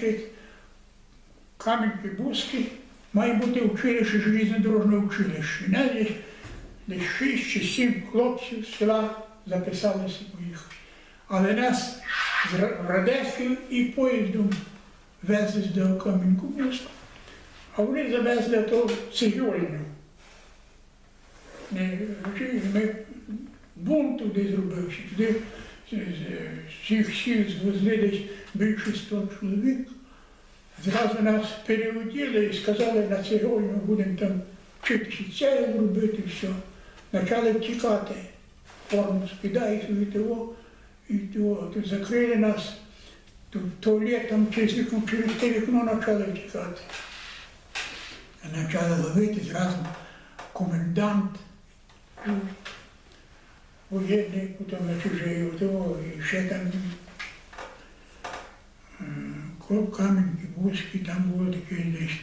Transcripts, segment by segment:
значить, Кам'янки Бузькі, має бути училище, железнодорожне училище. Нас десь, 6 чи 7 хлопців з села записалися поїхати. Але нас з Ра- і поїздом везли до Кам'янку Бузьку. А вони завезли то цегольню. Ми бунт туди зробився, всіх сіл звезли десь більше 100 чоловік. Зразу нас переоділи і сказали, на цегольню будемо там вчитися це робити, все. Почали втікати. Форму спідають і того, і того. Тут закрили нас, тут туалет там через вікно, через те вікно почали втікати. Почали ловити зразу комендант воєнний, потім на чужий, того, і ще там Кам'янки Бузький, там був такий десь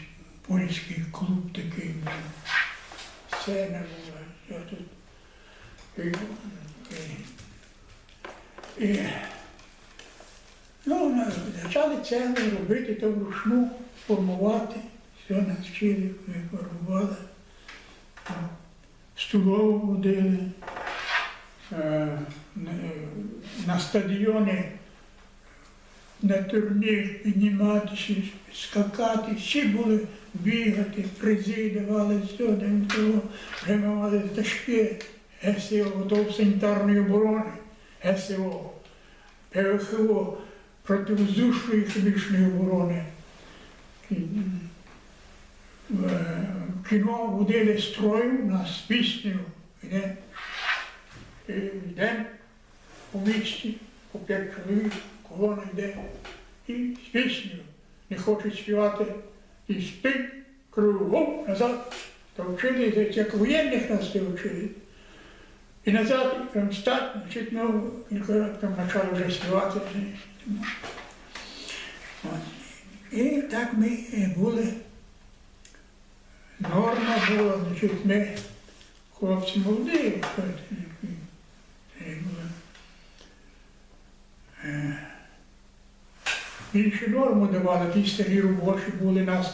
польський клуб такий. Сцена була, я тут. І, і, ну, почали це робити, то вручну формувати. Все нас вчили, ми формували. Столову водили, на- на стадіоні на турнір підніматися, скакати, всі були бігати, призи давали сюди, того, вже ми мали тяжкі СІО, готов санітарної оборони, СІО, ПВХО, противоздушної хімічної оборони. М, в е, кіно водили строю нас з піснею, йдемо по місті, по п'ять чоловік, колона йде, і з піснею не хочуть співати, і спить, кругом назад. То вчили, як воєнних нас це вчили. І назад, прям стать, значить, ну, кілька разів там почали вже співати. І так ми були. Норма була, значить, ми хлопці молоді, от, е, були. Е, Більше норму давали, ті старі робочі були нас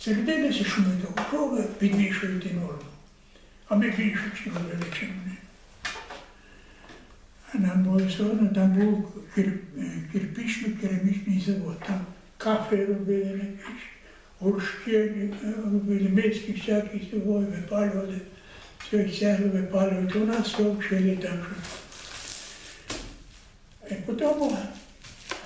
сердилися, що ми того, що ви підвищуєте норму. А ми більше робили, чим вони. А нам було все одно, там був кир, е, кирпічно-керамічний завод, там кафе робили на горшки е, робили, миски всякі всього, випалювали, все, і цеглу випалювали, то нас все вчили там. Що. І потім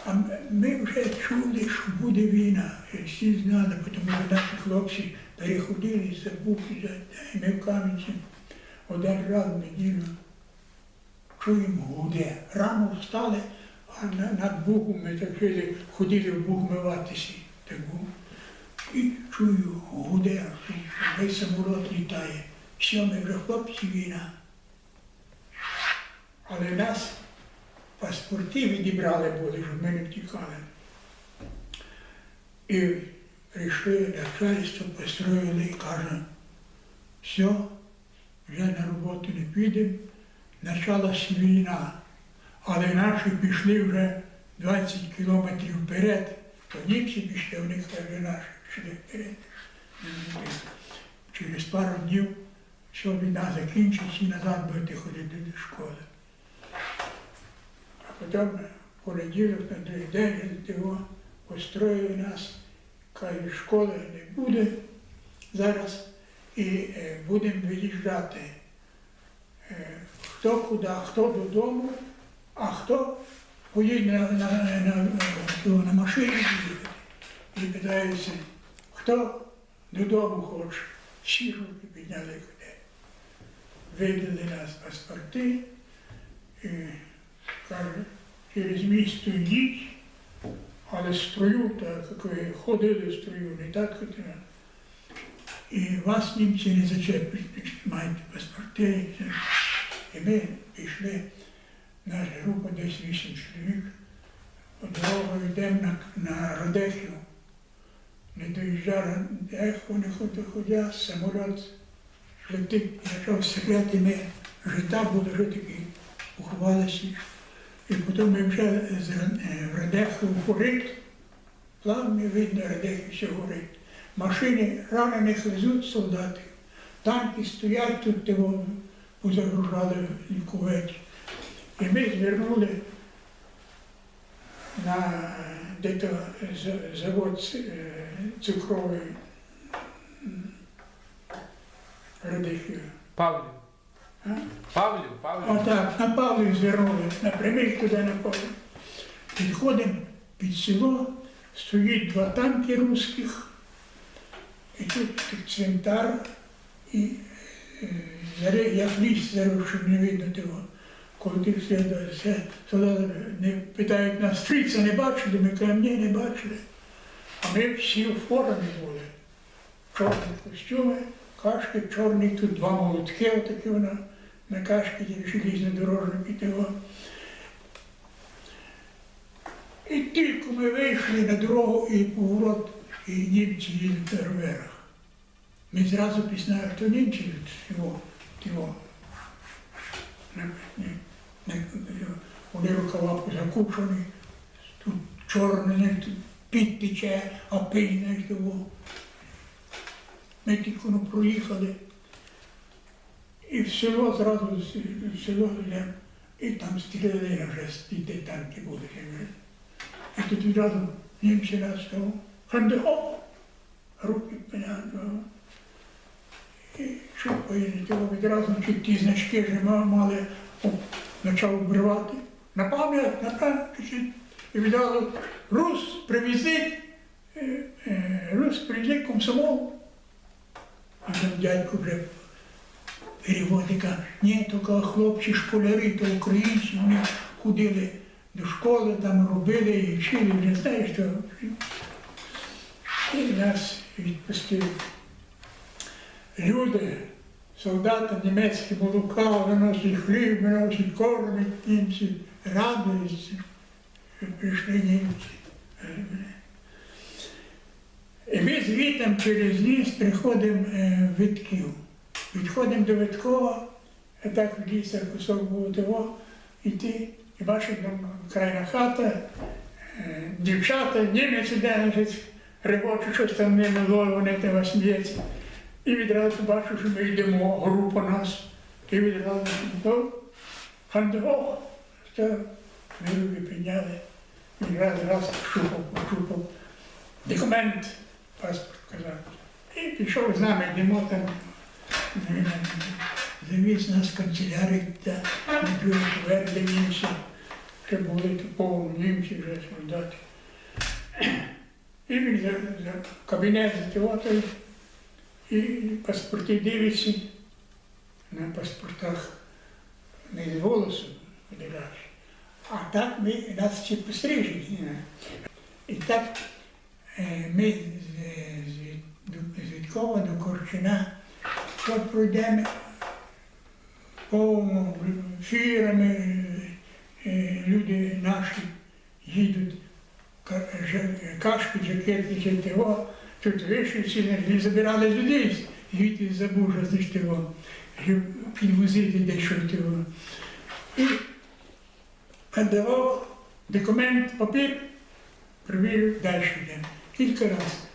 а ми вже чули, що буде війна. Всі знали, тому що наші хлопці переходили з Буки, і ми в Кам'янці один раз в неділю чуємо гуде. Рано встали, а на- над Богом ми так жили, ходили в Буг миватися. Так був. І чую, гуде, весь самоліт літає. Все, ми вже хлопці війна. Але нас паспорти відібрали були, щоб ми не втікали. І прийшли начальство, построїли і каже, все, вже на роботу не підемо, почалась війна. Але наші пішли вже 20 кілометрів вперед, то німці пішли, у них каже, наші пішли вперед. Через пару днів все війна закінчиться і назад будете ходити до школи. Потім понеділок на другий день його построїли нас, каже, школи не буде зараз і е, будемо виїжджати. Е, хто куди, хто додому, а хто поїде на, на, на, на, на машині. І питається, хто додому хоче. Всі руки підняли куди. Видали нас паспорти і каже, через місто йдіть, але строю, так як ви ходили строю, не так хотіли. І вас німці не зачеплять, значить, маєте паспорти. і ми пішли, наша група десь вісім чоловік, дорогою йдемо на, на Радехів. Не доїжджали, Радеху, не ходя, самоліт летить, почав стріляти, ми вже так були вже такі, поховалися. І потім ми вже е, в Радеху в Порит, Плавні видно, радехи все горить. Машини ранених везуть солдати. Танки стоять тут, де воно позагружали лікувати. І ми звернули на де-то завод е, цукровий Радехів. Павлів. Павлів, Павлів. Отак, на Павлів звернули, напрямик туди на Павлів. Підходимо під село, стоїть два танки русських, і тут цвинтар, і е, як ліс зараз, щоб не видно того. Коли ти не питають нас, стрільця не бачили, ми кажемо, ні, не бачили. А ми всі в формі були. Чорні костюми, кашки, чорні, тут два молотки, отакі вона на кашки, железнодорожники того. І тільки ми вийшли на дорогу і поворот, і німці їдуть на роверах. Ми зразу пізнаємо, хто німці від не- не- Вони рукава закушені, тут чорне, тут під тече, а пильне того. Ми тільки ну, проїхали. І в село зразу в село йдемо, і там стріляли вже де танки були. І тут відразу німці нас того, хандихо, руки понятно. І що того відразу ті, ті значки вже мали, почав вбривати. На пам'ять, на пам'ять, і відразу рус привези, е, е, рус привези комсомол. І там дядько вже переводика. Ні, тільки хлопці школяри, то українці, вони ходили до школи, там робили і вчили, вже знаєш, що. І нас відпустили. Люди, солдати німецькі молока, виносять хліб, виносять кормять німці, радуються, що прийшли німці. І ми звітом через ліс приходимо е, Витків. Підходимо до Виткова, а так в лісах кусок був того, іти, і бачимо там крайна хата, е, дівчата, німець іде, регочуть, щось там ними ловить, вони тебе сміється. І відразу бачу, що ми йдемо, група нас, і відразу до хандого, що ми руки підняли, він раз, раз шупав, пошупав, документ, паспорт казав. І пішов з нами, йдемо там. Завіз нас в канцелярію, та поверх, де німці. Ще були тут повно німці вже солдати. І він за, за кабінет зативати, і паспорти дивиться на паспортах не з голосу видаєш. А так ми нас всі пострижені. І так е, ми до- до Корчина от пройдемо повно фірами, люди наші їдуть, кашки, жакети, житиво. Тут не забирали людей, звідти забужа з того, підвозити дещо того. І кандидав документ, папір, перевірив, далі йдемо. Кілька разів.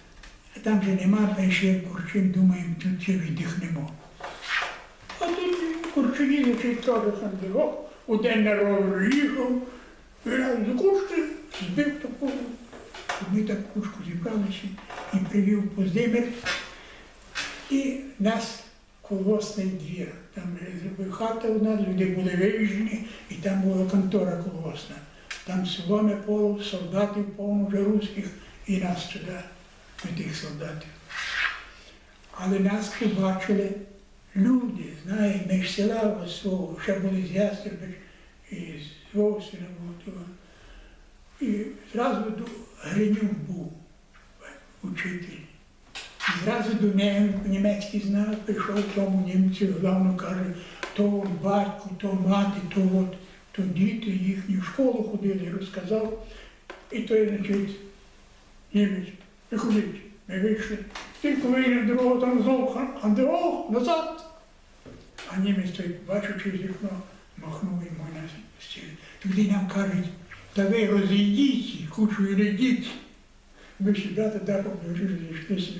А там же нема, прийшли в Курчин, думаємо, тут ще віддихнемо. А тут Курчині лежить теж кандидат, у день на ровер їхав, і раз до кушки збив таку. Ми так кушку зібралися і привів Поздимир. І нас колгоспний двір. Там хата у нас, люди були вивіжені, і там була контора колгоспна. Там соломи полу, солдатів повно вже русських, і нас туди, тих солдатів. Але нас побачили люди, знаєш, ми ж села свого, ще були з Ястребич, і з був того. І зразу до Гринюк був учитель. І зразу до нього німецький знав, прийшов тому німцю, главно каже, то батько, то мати, то от, то діти їхні в школу ходили, розказав. І той, значить, німець, виходить, ми вийшли. Тільки вийшли дорогу, там знову а хандео, назад. А німець той бачучи з вікно, махнув йому на стіли. Тоді нам кажуть, та ви розійдіть, кучу не ледіть. ми сідати, де говорили, зійшлися